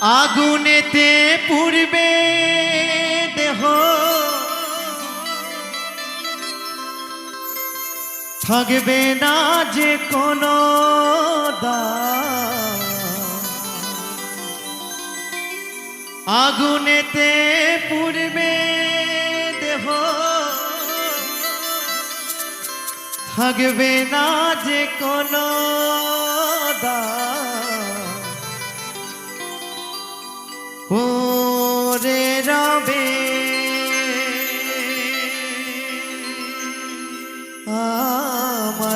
আগুনেতে পূর্বে দেহ থাকবে না যে কোনো। আগুনেতে পূর্বে দেহ থাকবে না যে কোনো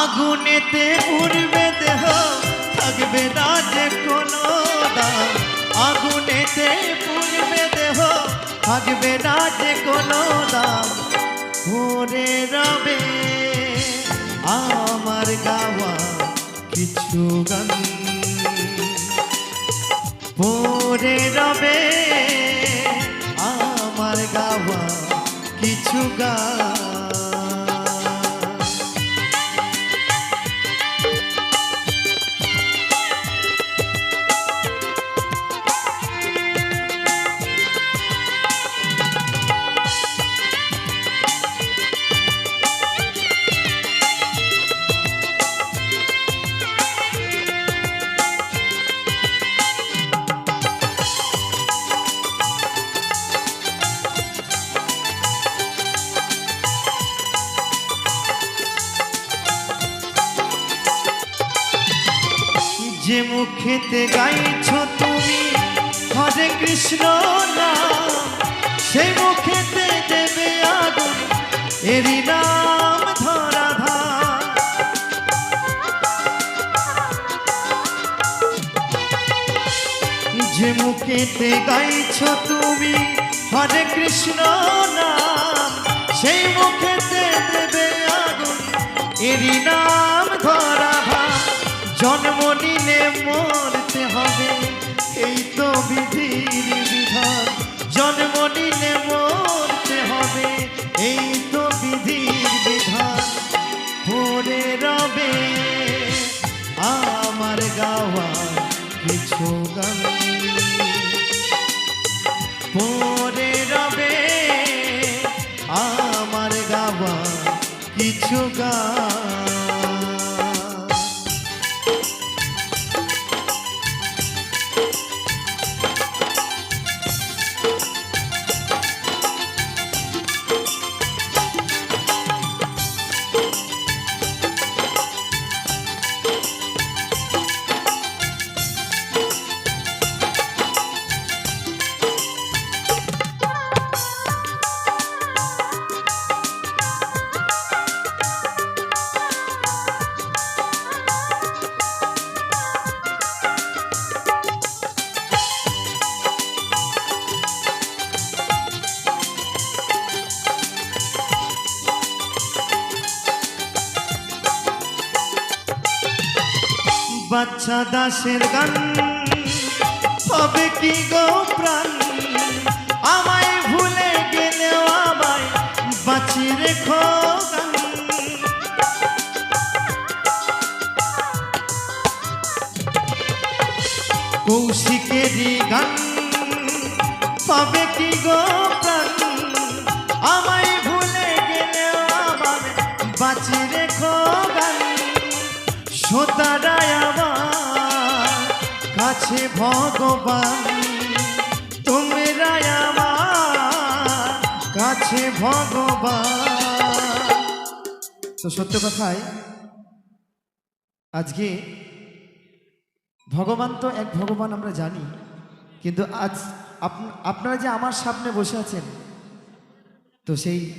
আগুনেতে উড়বে দেহ, থাকবে না যে কোনো দাম। আগুনেতে পুড়বে দেহ, থাকবে না যে কোনো দাম। ভরে রবে, আমার গাওয়া কিছু গান। ভরে রবে, আমার গাওয়া কিছু গান। যে মুখেতে গাইছ তুমি, হরে কৃষ্ণ নাম সে মুখেতে দেবে আগুন এরি নাম ধরা যে মুখেতে গাইছ তুমি, হরে কৃষ্ণ নাম, সেই মুখেতে দেবে আগুন এরি নাম ধরা নিলে মরতে হবে। এই তো বিধির বিধান। জন্ম মরতে হবে। এই তো বিধির বিধান। পরে রবে আমার গাওয়া কিছু গান। পরে রবে আমার গাওয়া কিছু গান। বাচ্চা দাসের গান। হবে কি গো প্রাণ? আমায় ভুলে গেলেও আমায় বাঁচি রেখো কৌশিকেরই গান। পাবে কি গো প্রাণ? আমায় ভুলে কাছে ভগবান। আমার কাছে ভগবান। তো সত্য কথায় আজকে ভগবান তো এক ভগবান আমরা জানি, কিন্তু আজ আপ- আপনারা যে আমার সামনে বসে আছেন, তো সেই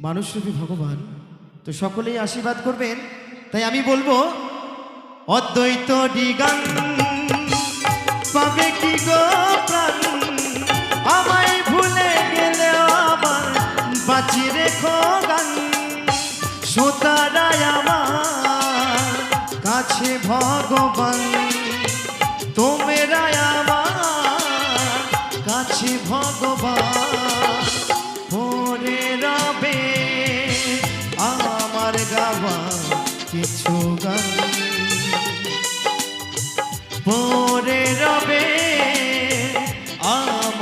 মানুষরূপী ভগবান তো সকলেই আশীর্বাদ করবেন। তাই আমি বলব অদ্বৈত ডিগান পাবে কি গো প্রাণ? আমায় ভুলে গেলে আবার বাঁচি রেখো গান। সোতারায় আমার কাছে ভগবান। তোমরা আমার কাছে ভগবান।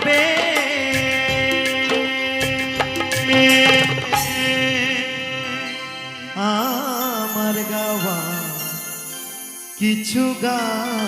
রবে আমার গাওয়া কিছু গান